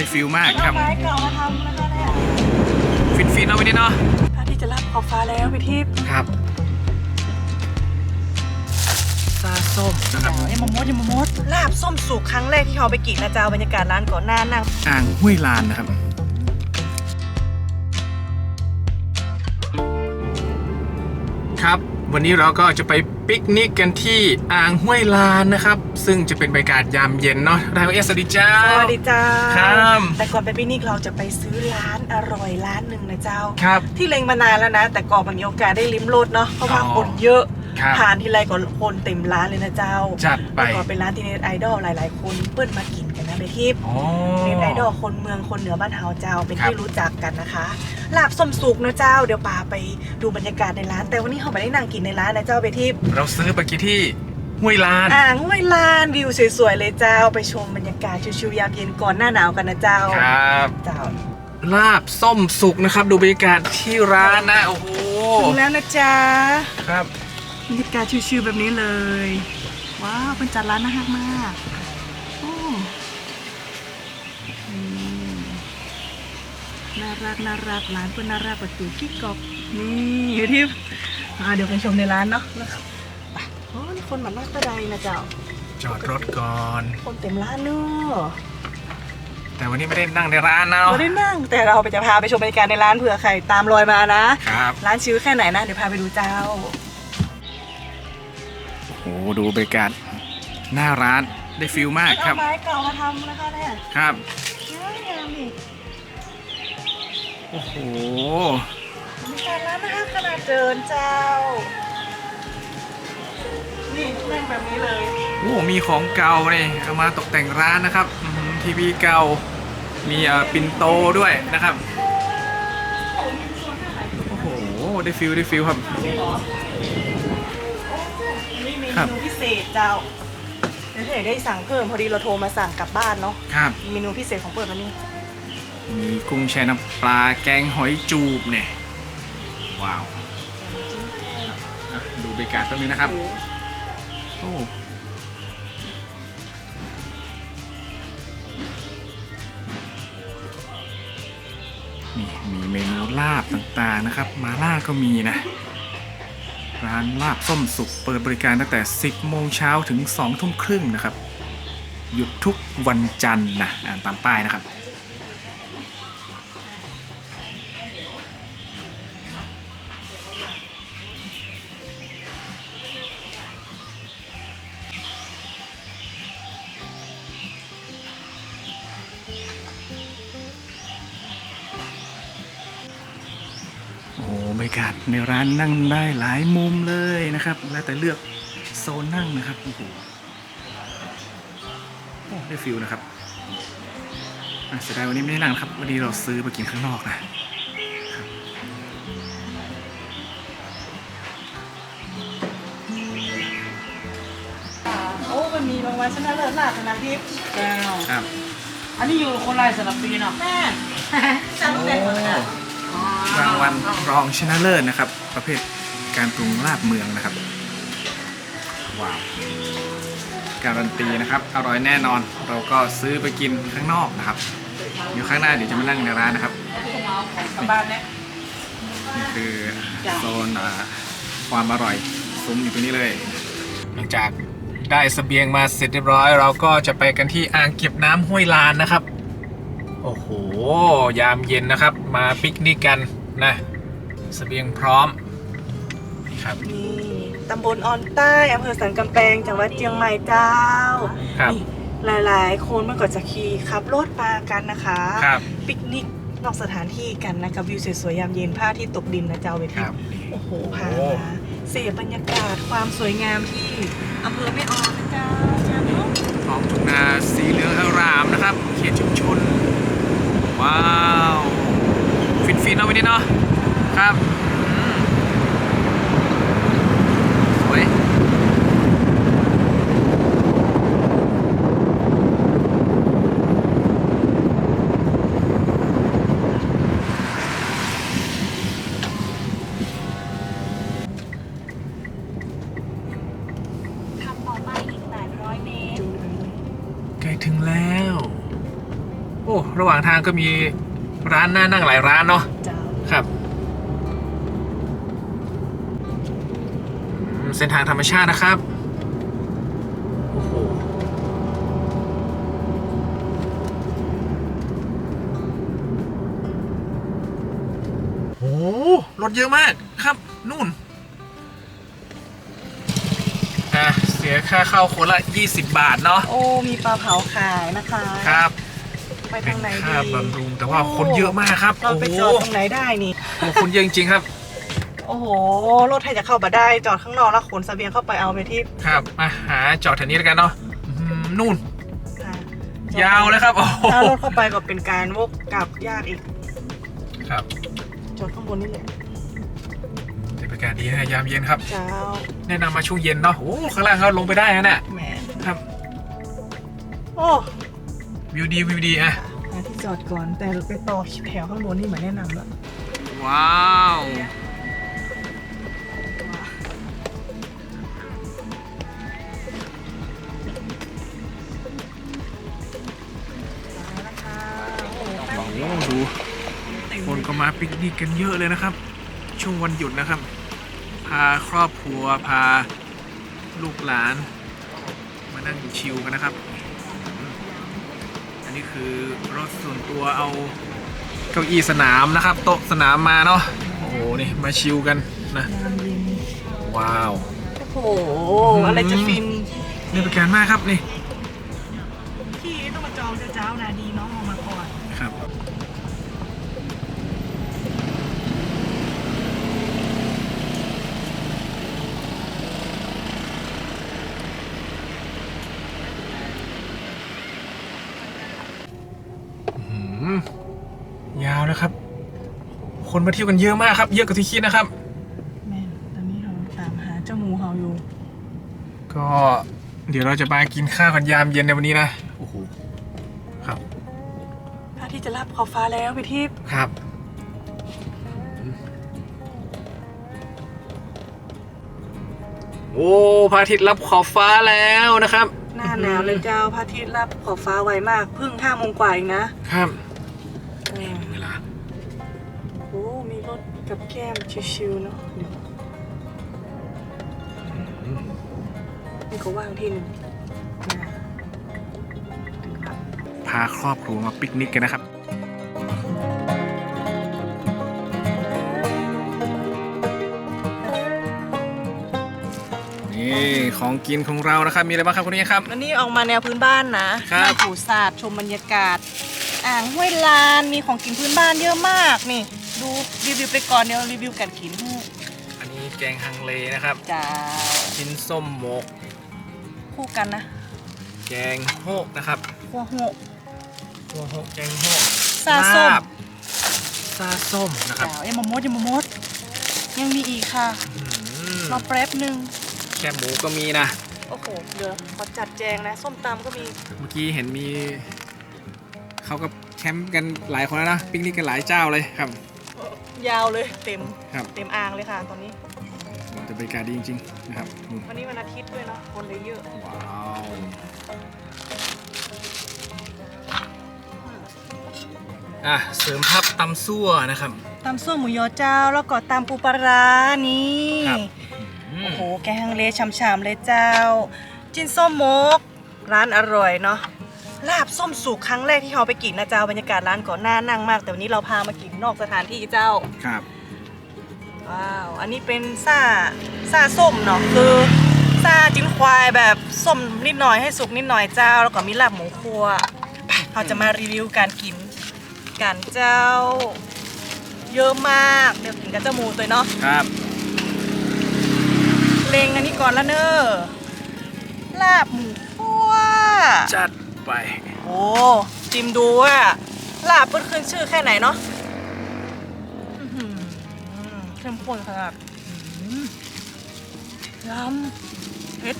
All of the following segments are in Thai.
ได้ฟิลมากครับไม้เก่ามาทำนะคะเนี่ยฟินฟินๆเอาไปดิเนาะ พระอาที่จะรับขอบฟ้าแล้วพี่ทิพย์ครับ ซาส้มนะครับยังมามดยังมามดลาบส้มสุกครั้งแรกที่เขาไปกินนะเจ้าบรรยากาศร้านก่อนหน้านั่งอ่างห้วยลานนะครับ ครับ วันนี้เราก็จะไปปิกนิกกันที่อ่างห้วยลานนะครับ ซึ่งจะเป็นบรรยากาศยามเย็นเนาะเราเอสสวัสดีจ้าสวัสดีเจ้าครับแต่ก่อนไปปิกนิกเราจะไปซื้อร้านอร่อยร้านหนึ่งนะเจ้าครับที่เล็งมานานแล้วนะ แต่ก่อนมันมีโอกาสได้ลิ้มรสเนาะเพราะว่าอ๋อคนเยอะครับผ่านทีไรก็คนเต็มร้านเลยนะเจ้าจัดไปแต่ก่อนเป็นร้านที่เน็ตไอดอลหลาย ๆ คนเปิ้ลมากิน กันนะไปทิพย์อ๋อเน็ตไอดอลคนเมืองคนเหนือบ้านเฮาเจ้าเป็นครับที่รู้จักกันนะคะลาบส้มสุกนะเจ้า เดี๋ยวปาไปดูบรรยากาศในร้าน แต่วันนี้เขาไม่ได้นั่งกินในร้านนะเจ้าไปทิพย์เราซื้อไปกี่ที่ห้วยลาน อ่างห้วยลานวิวสวยๆเลยเจ้าไปชมบรรยากาศชิวๆยามเย็นก่อนหน้าหนาวกันนะเจ้าครับ เจ้าลาบส้มสุกนะครับ ดูบรรยากาศที่ร้านนะ โอ้โห ถึงแล้วนะจ๊ะครับ บรรยากาศชิวๆแบบนี้เลย ว้าวเป็นจัดร้านน่ารักมากโอ้อืม น่ารักน่ารักร้านเพื่อนน่ารักประตูกิ๊กกอกนี่อยู่ที่อ่าเดี๋ยวไปชมในร้านเนาะนะครับไปโอ้นี่คนมานั่งตะไดนะเจ้า จอดรถก่อน คนเต็มร้านเนอะแต่วันนี้ไม่ได้นั่งในร้านนะเราได้นั่ง แต่เราไปจะพาไปชมบรรยากาศในร้านเผื่อใครตามรอยมานะครับร้านชิวแค่ไหนนะเดี๋ยวพาไปดูเจ้าโอ้โหดูบรรยากาศหน้าร้านได้ฟิลมากครับเอาไม้เก่ามาทำนะคะเนี่ยครับงามนี่ โอ้โหมีการร้านนะคะขนาดเดินเจ้า นี่นั่งแบบนี้เลยโอ้โหมีของเก่าเนี่ยเอามาตกแต่งร้านนะครับอื้อหือทีวีเก่า มีเอ่อปินโตด้วยนะครับ โอ้โห ได้ฟิลได้ฟิลครับ นี่เมครับ นูพิเศษเจ้าเดี๋ยวถ้าอยากได้สั่งเพิ่มพอดีเราโทรมาสั่งกลับบ้านเนาะ ครับ เมนูพิเศษของเปิดวันนี้ มีกุ้งแช่น้ำปลาแกงหอยจูบเนี่ย ว้าวอะดูบรรยากาศแป๊บนึงนะครับ โอ้นี่มีเมนูลาบต่างๆนะครับ มาล่าก็มีนะ ร้านลาบส้มสุกเปิดบริการตั้งแต่ 10 โมงเช้าถึง 2 ทุ่มครึ่งนะครับ หยุดทุกวันจันทร์นะ อ่านตามป้ายนะครับ บรรยากาศในร้านนั่งได้หลายมุมเลยนะครับ แล้วแต่เลือกโซนนั่งนะครับโอ้โหโอ้ได้ฟิลนะครับอะเสียดายวันนี้ไม่ได้นั่งนะครับ วันนี้เราซื้อไปกินข้างนอกนะโอ้มันมีรางวัลชนะเลิศหลากนะพี่เจ้าครับ อันนี้อยู่คนไรสลับปีเนาะแม่จำตั้งแต่คนอะ รางวัลรองชนะเลิศนะครับ ประเภทการปรุงลาบเมืองนะครับว้าวการันตีนะครับอร่อยแน่นอนเราก็ซื้อไปกินข้างนอกนะครับเดี๋ยวข้างหน้าเดี๋ยวจะมานั่งในร้านนะครับกลับบ้านเนี่ยนี่คือโซนความอร่อยซุ้มอยู่ตรงนี้เลย หลังจากได้เสบียงมาเสร็จเรียบร้อย เราก็จะไปกันที่อ่างเก็บน้ำห้วยลานนะครับ โอ้โห ยามเย็นนะครับ มาปิกนิกกัน นะเสบียงพร้อมนี่ครับ นี่ตำบลออนใต้อำเภอสันกำแพงจังหวัดเชียงใหม่เจ้าครับ นี่หลายๆ คนมันก็จะขี่ขับรถมากันนะคะ ครับ ปิกนิกนอกสถานที่กันนะกับวิวสวยๆยามเย็นผ้าที่ตกดินนะเจ้าเวคทีรับนี่ โอ้โหพามาเสพบรรยากาศความสวยงามที่อำเภอแม่ออนนะเจ้าเจ้าเนาะท้องทุ่งนาสีเหลืองอารามนะครับ เขตชุมชนว้าว ฟินฟินๆเอาไปดิเนาะครับอืมสวยขับต่อไปอีก800เมตรจูนไปเลยใกล้ถึงแล้ว โอ้ ระหว่างทางก็มี ร้านน่านั่งหลายร้านเนาะเจ้าครับอืมเส้นทางธรรมชาตินะครับโอ้โหโอ้โหรถเยอะมากครับ นู่น อะ เสียค่าเข้าคนละ 20 บาทเนาะ โอ้ มีปลาเผาขายนะคะ ครับ ไปเป็ทานงไหนดีค่าบำรุงแต่ว่าคนเยอะมากครับ เราโอ้ไปโหจอดตรงไหนได้นี่ โอ้โหคนเยอะจริงๆครับ โอ้โห รถไทยจะเข้ามาได้ จอดข้างนอกแล้วขนเสบียงเข้าไปเอาไปที่ครับมาหาจอดแถวนี้แล้วกันเนาะอื้อหือนู่น ค่ะยาวเลยครับ โอ้โหถ้ารถเข้าไปก็เป็นการวกกลับยากอีก ครับจอดข้างบนนี่แหละบรรยากาศดีนะยามเย็นครับ เจ้าแนะนำมาช่วงเย็นเนาะโอ้ข้างล่างเขาลงไปได้นะเนี่ยแหมครับ โอ้ วิวดีวิวดีอะหาที่จอดก่อนแต่ไปต่อแถวข้างบนนี่เหมือนแนะนำแล้วว้าวมาแล้วค่ะโอ้โอ้โหดูคนก็มาปิกนิกกันเยอะเลยนะครับ ช่วงวันหยุดนะครับ พาครอบครัวพาลูกหลาน มานั่งชิลกันนะครับอั นนี้คือรถส่วนตัวเอาเก้าอี้สนามนะครับ โต๊ะสนามมาเนาะโอ้โหนี่มาชิลกันนะยามเย็นว้าว โอ้โห อะไรจะฟินนี่เป็นการมากครับนี่ที่ต้องมาจองเจ้าๆนะดีน้องออกมาก่อน ครับ อื้อหือยาว นะครับ คนมาเที่ยวกันเยอะมากครับ เยอะกว่าที่คิดนะครับ แม่นตอนนี้เราตามหาเจ้าหมูเฮาอยู่ ก็เดี๋ยวเราจะมากินข้าวกันยามเย็นในวันนี้นะโอ้โหครับพระอาที่จะรับขอบฟ้าแล้วพี่ทิพย์ครับ โอ้พระอาทิตย์รับขอบฟ้าแล้วนะครับ หน้าหนาวเลยเจ้าพระอาทิตย์รับขอบฟ้าไวมากเพิ่งห้าโมงกว่าเองนะครับ กับแก้มชิวๆเนาะเดี๋ยวนี่ก็ว่างที่หนึ่งนะถึงครับพาครอบครัวมาปิกนิกกันนะครับนี่ของกินของเรานะครับมีอะไรบ้างครับคุณนี่ครับ วันนี้ออกมาแนวพื้นบ้านนะครับนั่งผูสาดชมบรรยากาศ อ่างห้วยลานมีของกินพื้นบ้านเยอะมากนี่ ดูรีวิวไปก่อนเดี๋ยวรีวิวกันกินให้อันนี้แกงฮังเลนะครับ จ้าชิ้นส้มหมก คู่กันนะแกงโฮกนะครับหัวหก หัวโฮกแกงโฮกซาส้ม ลบซาส้มนะครับจ้าเอ็มมมดยังมมดยังมีอีกค่ะอืมรอแป๊บหนึ่งแคบหมูก็มีนะ โอ้โหเดี๋ยวขอจัดแจงนะส้มตำก็มีเมื่อกี้เห็นมีเขาก็แคมป์กันหลายคนแล้วนะ ปิกนิกกันหลายเจ้าเลยครับ ยาวเลยเต็มครับ เต็มอ่างเลยค่ะตอนนี้แต่บรรยากาศดีจริงๆนะครับนู่นวันนี้วันอาทิตย์ด้วยเนาะคนเลยเยอะว้าวอะเสริมทับตำซั่วนะครับ ตำส้มหมูยอเจ้าแล้วก็ตำปูปลาร้านี่ครับ โอ้โหแกงฮังเลฉ่ำๆเลยเจ้า จินส้มมก ร้านอร่อยเนาะ ลาบส้มสุกครั้งแรกที่เราไปกินนะเจ้าบรรยากาศร้านก่อนหน้านั่งมาก แต่วันนี้เราพามากินนอกสถานที่เจ้า ครับ ว้าว อันนี้เป็นซ่าซ่าส้มเนาะคือซ่าจิ้นควายแบบส้มนิดหน่อยให้สุกนิดหน่อยเจ้า แล้วก็มีลาบหมูครัวไปเราจะมารีวิวการกินกันเจ้า เยอะมากเดี๋ยวกินกับเจ้าหมูตัวเนาะครับเลงอันนี้ก่อนละเนอะลาบหมูคั่วจัด ไป โอ้จิมดูว่าลาบเพิ่นขึ้นชื่อแค่ไหนเนาะอื้อหือเข้มข้นขนาดอื้อยำเผ็ด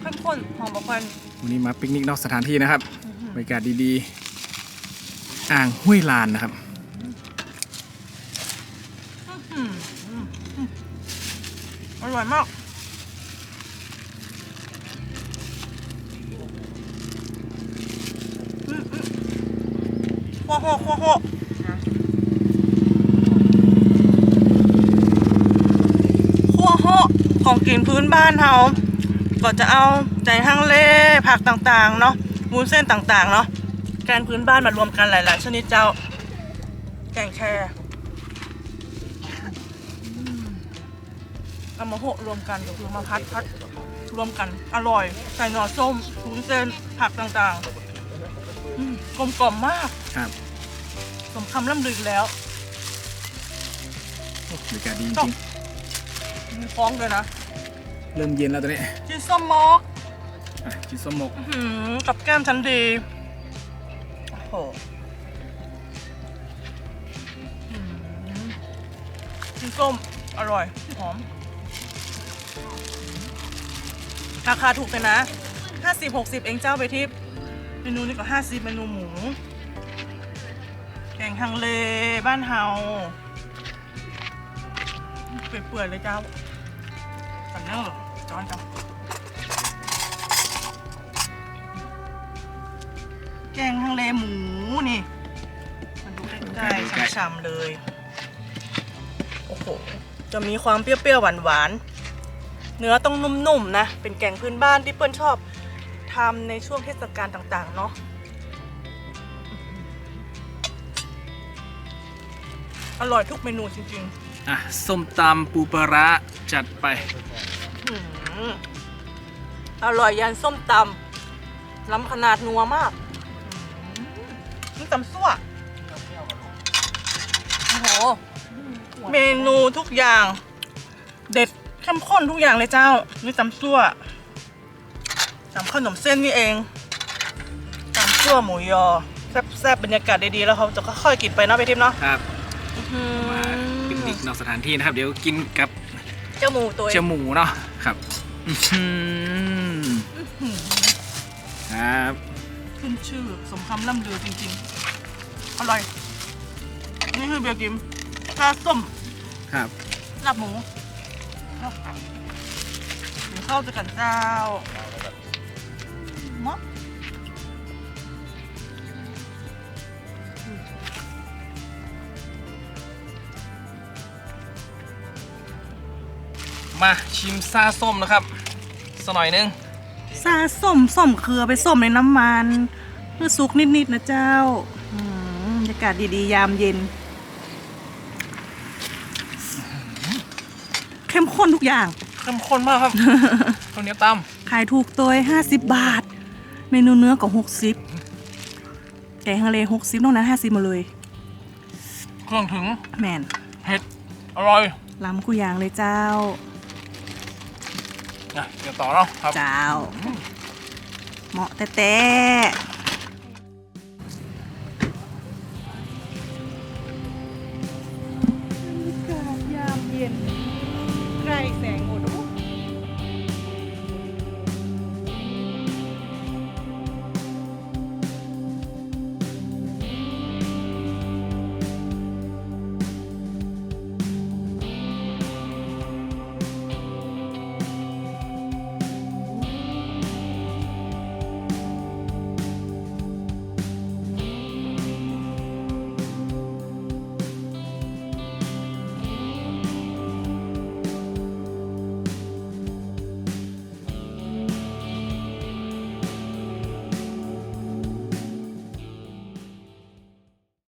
เข้มข้นหอมบอกควันวันนี้มาปิกนิกนอกสถานที่นะครับบรรยากาศดีๆ อ่างห้วยลานนะครับ อื้อหืออร่อยมากอืมอืม หัวโหกหัวโหกหัวหกของกินพื้นบ้านเฮาก็จะเอาใจฮังเล่ผักต่างๆ เนาะวุ้นเส้นต่างๆ เนาะแกงพื้นบ้านมารวมกันหลายๆ ชนิดเจ้า แกงแคเอามาโหรวมกันก็คือมาพัดพัดรวมกันอร่อย ใส่หน่อส้มวุ้นเส้นผักต่างๆ กลมกล่อมมากครับสมคำล่ำลืออีกแล้วโอ้บรรยากาศดีจจริบงมีฟ้องเลยนะๆเริ่มเย็นแล้วตอนนี้จินส้มมอกอะชิสมกอื้อหือกับแก้มชั้นดีโอ้โหอื้อหือจินส้มอร่อยหอมราคาถูกเลยนะ 50 60 เองเจ้าไปทิพย์เม นูนี้ก็50เมนูหมู แกงฮังเลบ้านเฮาเปื่อยๆเลยเจ้ากันเนอร์จอนจังแกงฮังเลหมูนี่มันดูใกล้ๆช่ำๆเลย โอ้โห จะมีความเปรี้ยวๆหวานๆ เนื้อต้องนุ่มๆนะ เป็นแกงพื้นบ้านที่เปิ้ลชอบ ทำในช่วงเทศกาลต่างๆ เนาะอร่อยทุกเมนูจริงอะส้มตำปูปลาร้าจัดไปๆอื้อหืออร่อยยันส้มตำล้ำขนาดนัวมากอื้อหือนี่ตำซั่วโอ้โห เมนูทุกอย่าง เด็ดเข้มข้นทุกอย่างเลยเจ้านี่ตำซั่ว ตำขนมเส้นนี่เองตำซั่วหมูยอ แซ่บๆบรรยากาศดีๆแล้วเขาจะค่อยๆกินไปเนาะไปทิมเนาะครับอื้อหือมาปิกนิกนอกสถานที่นะครับ เดี๋ยวกินกับเจ้าหมูตัวเอเจ้างหมูเนาะครับอื้อหือครับขึ้นชื่อสมคำล่ำลือจริงๆอร่อยนี่คือเบียร์กิมปลาส้มครับลาบหมูหมูเข้าวจะกันเจ้า เนาะมาชิมซาส้มนะครับสักหน่อยนึงซาส้มส้มเครือไปส้มในน้ำมันเพื่อสุกนิดๆนะเจ้าอืมบรรยากาศดีๆ ยามเย็น เข้มข้นทุกอย่าง เข้มข้นมากครับข้าวเหนียวตขายถูกตัวห้าสิบบาท เมนูเนื้อก็หกสิบแกงทะเลหกสิบนอกนั้นห้าสิบมาเลยำเครื่องถึงแมนเผ็ดอร่อยล้ำกูอย่างเลยเจ้าอะเดี๋ยวต่อเนาะครับ เจ้า เหมาะแต่แต่